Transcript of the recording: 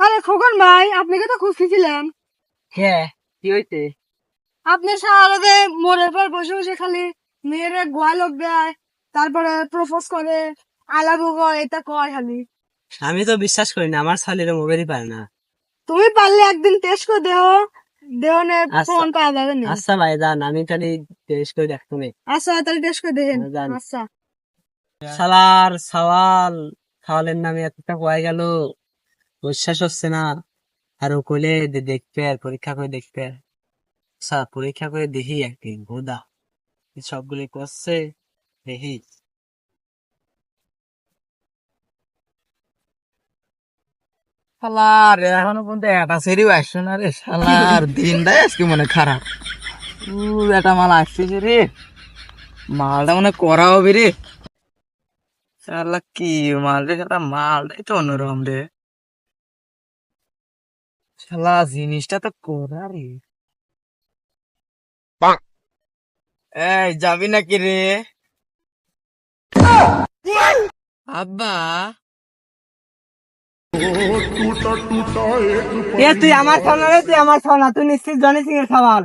আরে খোকন ভাই তো হ্যাঁ কি হইছে? আপনি মোড়ের পর বসে বসে খালি মেয়েরে গোয়ালক দেয় তারপরে প্রপোজ করে এটা কয় খালি। আমি তো বিশ্বাস করি না আমার শালির মোবাইলই পারে না। তুমি পারলে একদিন টেস্ট করে দেহ আচ্ছা। ফোন পাওয়া যাবে না। আচ্ছা ভাই যান আমি খালি টেস্ট করে দেখতো আচ্ছা তাহলে টেস্ট করে দেখেন। আচ্ছা। সালার সওয়াল সওয়ালের নামে এতটা কয়ে গেল, বিশ্বাস হচ্ছে না। আর ও কইলে দেখবে আর পরীক্ষা করে দেখবে। আচ্ছা পরীক্ষা করে দেখি একদিন গোদা সবগুলি করছে, দেখি। শালার এখনও পর্যন্ত এটা সেরিও আসছে না রে শালার দিনটাই আজকে মনে খারাপ। এটা মাল আসতেছে রে। মালটা মনে করা হবে রে। শালা কি মাল রে শালা মালটাই তো অন্যরকম রে। শালা জিনিসটা তো করা রে। এই যাবি নাকি রে? আব্বা। এ তুই আমার খানা রে তুই আমার খানা তুই নিশ্চিত জানিস এর খাবার।